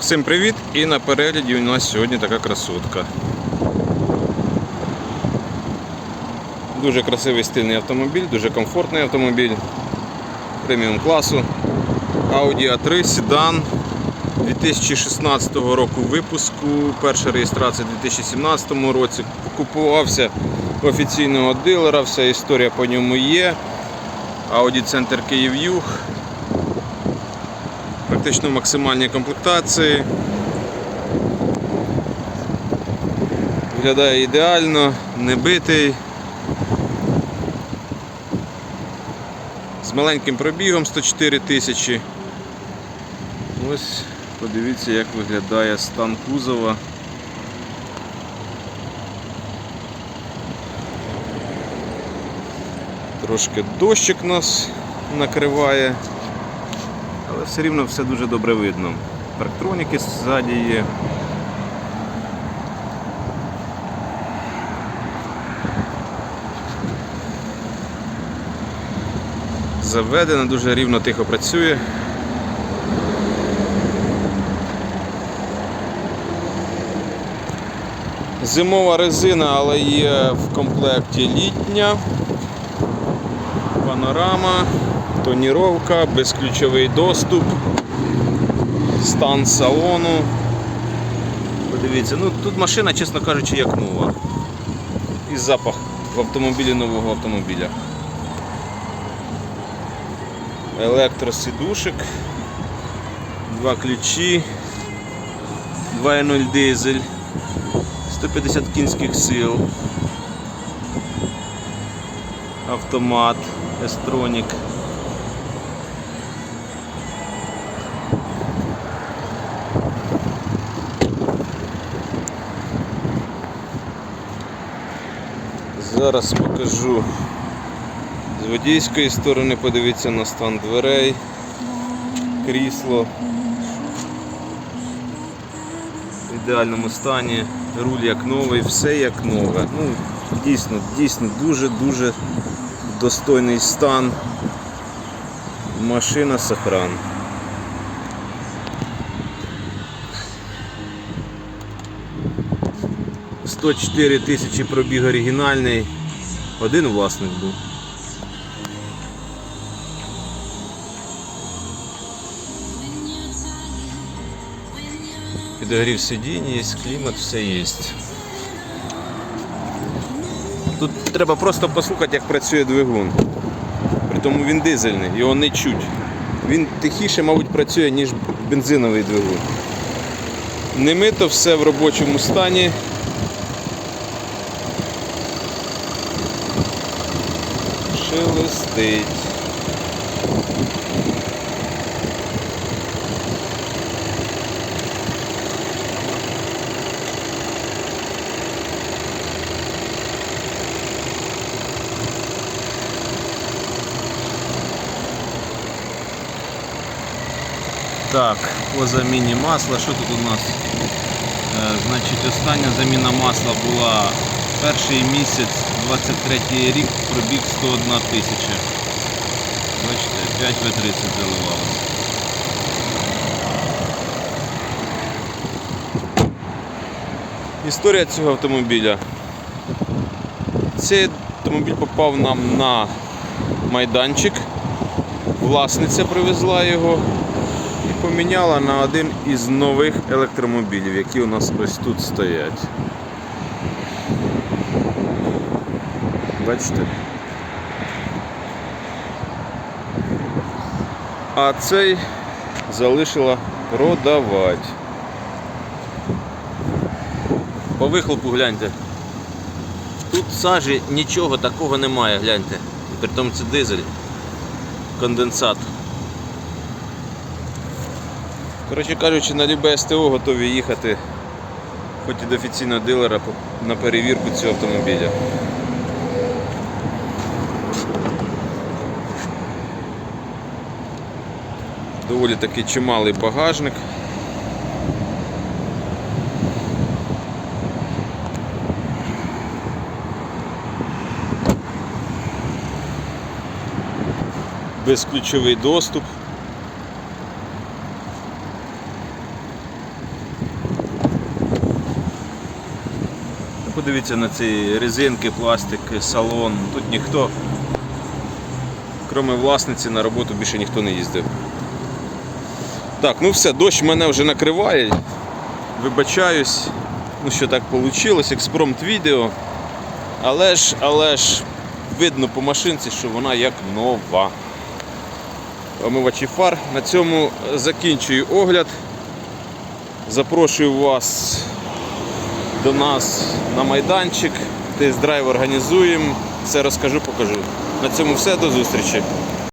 Всім привіт! І на перегляді у нас сьогодні така красотка. Дуже красивий стильний автомобіль, дуже комфортний автомобіль преміум класу. Audi A3 седан 2016 року випуску, перша реєстрація у 2017 році. Купувався офіційного дилера, вся історія по ньому є. Audi Центр Київ-Юг. Практично максимальні комплектації. Виглядає ідеально, не битий. З маленьким пробігом 104 тисячі. Ось подивіться, як виглядає стан кузова. Трошки дощик нас накриває, все рівно все дуже добре видно. Парктроніки ззаді є. Заведено, дуже рівно тихо працює. Зимова резина, але є в комплекті літня. Панорама, тоніровка, безключовий доступ, стан салону. Подивіться, ну тут машина, чесно кажучи, як нова. І запах в автомобілі нового автомобіля. Електросидушек, два ключі, 2.0 дизель, 150 кінських сил, автомат, естронік. Зараз покажу з водійської сторони, подивіться на стан дверей, крісло в ідеальному стані, руль як новий, все як нове. Ну, дійсно, дійсно дуже-дуже достойний стан. Машина сохран. Сто чотири тисячі пробіг оригінальний. Один власник був. Підогрів сидінь, є клімат, все є. Тут треба просто послухати, як працює двигун. Притому він дизельний, його не чуть. Він тихіше, мабуть, працює, ніж бензиновий двигун. Не мито, все в робочому стані. Шелестить. Так, по заміні масла, що тут у нас? Е, значить, остання заміна масла була перший місяць, 23 рік, пробіг 101 тисяча. Бачите, 5 В30 заливалося. Історія цього автомобіля. Цей автомобіль попав нам на майданчик. Власниця привезла його і поміняла на один із нових електромобілів, які у нас ось тут стоять. Бачите? А цей залишила продавати. По вихлопу гляньте. Тут сажі нічого такого немає, гляньте. При тому це дизель, конденсат. Коротше кажучи, на любе СТО готові їхати хоч і до офіційного дилера на перевірку цього автомобіля. доволі таки чималий багажник. Безключовий доступ. Ну, подивіться на ці резинки, пластик, салон. Тут ніхто, крім власниці, на роботу більше ніхто не їздив. Так, ну все, дощ мене вже накриває. Вибачаюсь, ну що так вийшло, експромт відео. Але ж, але ж видно по машинці, що вона як нова. Омивачі фар. На цьому закінчую огляд. Запрошую вас до нас на майданчик. Тест-драйв організуємо. Все розкажу, покажу. На цьому все, до зустрічі.